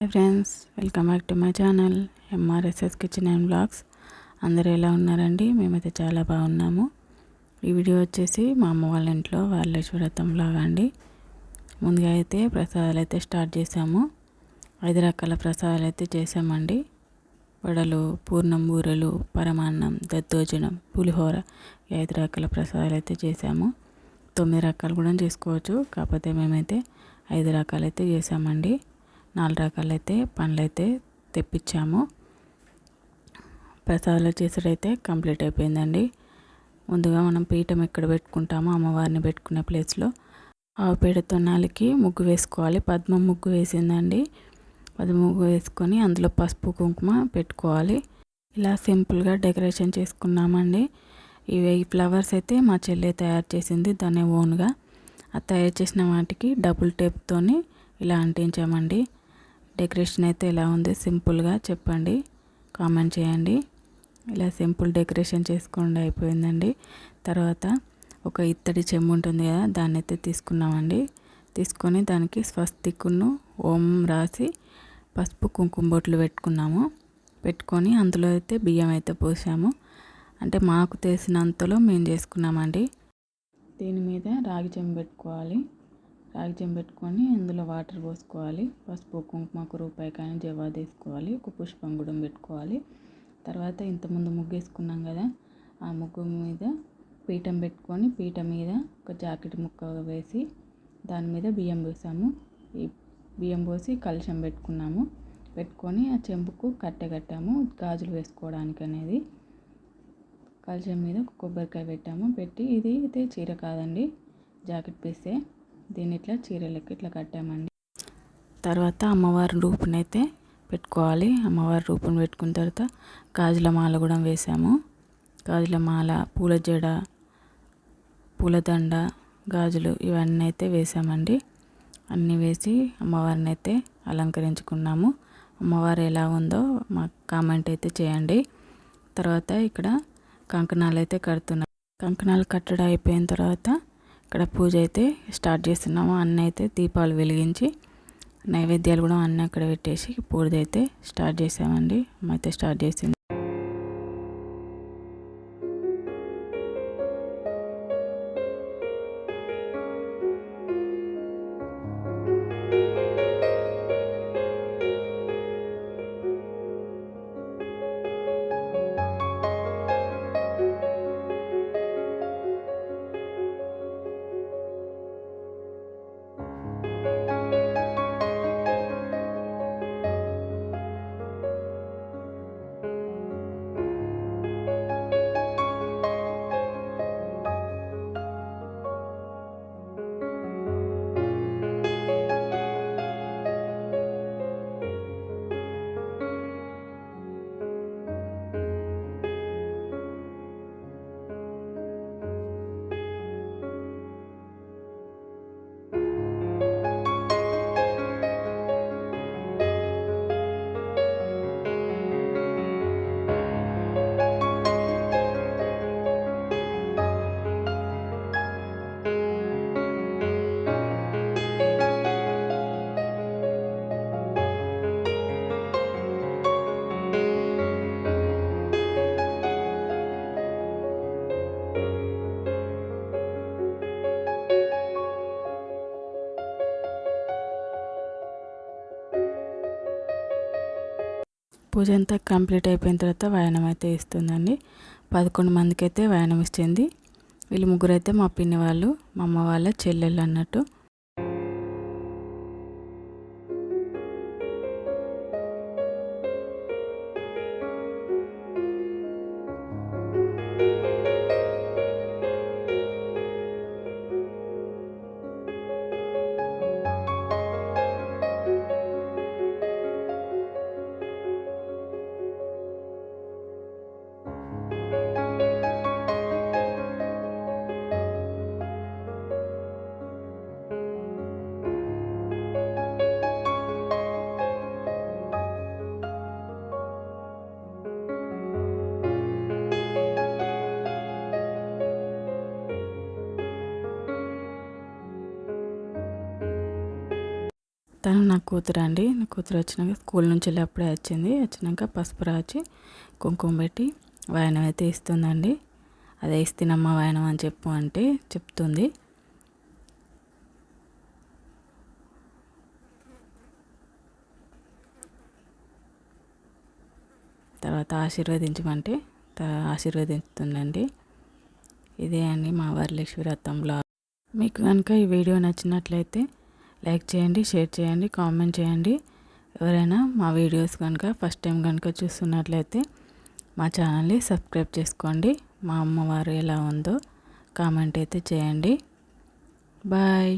Hi friends welcome back to my channel MRSS kitchen and blogs అందరూ ఎలా ఉన్నారండి? మేమైతే చాలా బాగున్నాము. ఈ వీడియో వచ్చేసి మా అమ్మ వాళ్ళ ఇంట్లో వాళ్ళేశ్వరతం లాగా అండి. ముందుగా అయితే ప్రసాదాలు అయితే స్టార్ట్ చేసాము ఐదు రకాల ప్రసాదాలు అయితే చేసామండి వడలు పూర్ణం బూరెలు పరమాన్నం దద్దోజనం పులిహోర ఐదు రకాల ప్రసాదాలు అయితే చేసాము తొమ్మిది రకాలు కూడా చేసుకోవచ్చు. కాకపోతే మేమైతే ఐదు రకాలు అయితే చేసామండి నాలుగు రకాలైతే పండ్లైతే తెప్పించాము. ప్రసాదాలు చేసేటైతే కంప్లీట్ అయిపోయిందండి. ముందుగా మనం పీఠం ఎక్కడ పెట్టుకుంటామో అమ్మవారిని పెట్టుకునే ప్లేస్లో ఆవు పేడ ముగ్గు వేసుకోవాలి. పద్మ ముగ్గు వేసిందండి. పద్మ ముగ్గు వేసుకొని అందులో పసుపు కుంకుమ పెట్టుకోవాలి. ఇలా సింపుల్గా డెకరేషన్ చేసుకున్నామండి. ఇవి ఈ ఫ్లవర్స్ అయితే మా చెల్లి తయారు చేసింది దాన్ని ఓన్గా. ఆ తయారు చేసిన వాటికి డబుల్ టేప్తోని ఇలా అంటించామండి. డెకరేషన్ అయితే ఎలా ఉంది? సింపుల్గా చెప్పండి. కామెంట్ చేయండి. ఇలా సింపుల్ డెకరేషన్ చేసుకోండి అయిపోయిందండి. తర్వాత ఒక ఇత్తడి చెంబు ఉంటుంది కదా దాన్ని అయితే తీసుకున్నామండి. తీసుకొని దానికి స్వస్తికును ఓం రాసి పసుపు కుంకుమ బొట్లు పెట్టుకున్నాము. పెట్టుకొని అందులో అయితే బియ్యం అయితే పోసాము. అంటే మాకు తెలిసినంతలో మేము చేసుకున్నామండి. దీని మీద రాగి చెంబు పెట్టుకోవాలి. రాగి పెట్టుకొని అందులో వాటర్ పోసుకోవాలి. పసుపు కుంకుమకు రూపాయి కానీ జవా తీసుకోవాలి ఒక పుష్పం కూడా పెట్టుకోవాలి. తర్వాత ఇంతకుముందు ముగ్గు వేసుకున్నాం కదా ఆ ముగ్గు మీద పీఠం పెట్టుకొని పీఠం మీద ఒక జాకెట్ ముక్క వేసి దాని మీద బియ్యం పోసాము. ఈ బియ్యం పోసి కలుషం పెట్టుకున్నాము. పెట్టుకొని ఆ చెంబుకు కట్టె కట్టాము. గాజులు వేసుకోవడానికి అనేది. కలుషం మీద కొబ్బరికాయ పెట్టాము. పెట్టి ఇది అయితే చీర కాదండి జాకెట్ పీసే. దీన్ని ఇట్లా చీరలకు ఇట్లా కట్టామండి. తర్వాత అమ్మవారి రూపునైతే పెట్టుకోవాలి. అమ్మవారి రూపును పెట్టుకున్న తర్వాత గాజుల మాల కూడా వేసాము. గాజుల మాల పూల జడ పూలదండ గాజులు ఇవన్నీ అయితే వేసామండి. అన్నీ వేసి అమ్మవారిని అయితే అలంకరించుకున్నాము. అమ్మవారు ఎలా ఉందో మాకు కామెంట్ అయితే చేయండి. తర్వాత ఇక్కడ కంకణాలు అయితే కడుతున్నాం. కంకణాలు కట్టడం అయిపోయిన తర్వాత ఇక్కడ పూజ అయితే స్టార్ట్ చేస్తున్నాము. అన్న అయితే దీపాలు వెలిగించి నైవేద్యాలు కూడా అన్నీ అక్కడ పెట్టేసి పూజ అయితే స్టార్ట్ చేసామండి అయితే స్టార్ట్ చేసింది. పూజ అంతా కంప్లీట్ అయిపోయిన తర్వాత వాయనం అయితే ఇస్తుందండి పదకొండు మందికి అయితే వాయనం ఇస్తుంది వీళ్ళు ముగ్గురు అయితే మా పిన్ని వాళ్ళు మా అమ్మ వాళ్ళ చెల్లెళ్ళు అన్నట్టు. తను నా కూతురు అండి. నా కూతురు వచ్చినాక స్కూల్ నుంచి వెళ్ళి అప్పుడే వచ్చింది. వచ్చినాక పసుపు రాచి కుంకుమ పెట్టి వాయనం అయితే ఇస్తుందండి. అదే ఇస్తున్నమ్మ వాయనం అని చెప్పు అంటే చెప్తుంది. తర్వాత ఆశీర్వదించమంటే ఆశీర్వదిస్తుందండి. ఇదే అండి మా వరలక్ష్మి వ్రతంలో మీకు కనుక ఈ వీడియో నచ్చినట్లయితే లైక్ చేయండి షేర్ చేయండి కామెంట్ చేయండి. ఎవరైనా మా వీడియోస్ కనుక ఫస్ట్ టైం కనుక చూస్తున్నట్లయితే మా ఛానల్ని సబ్స్క్రైబ్ చేసుకోండి. మా అమ్మవారు ఎలా ఉందో కామెంట్ అయితే చేయండి. బాయ్.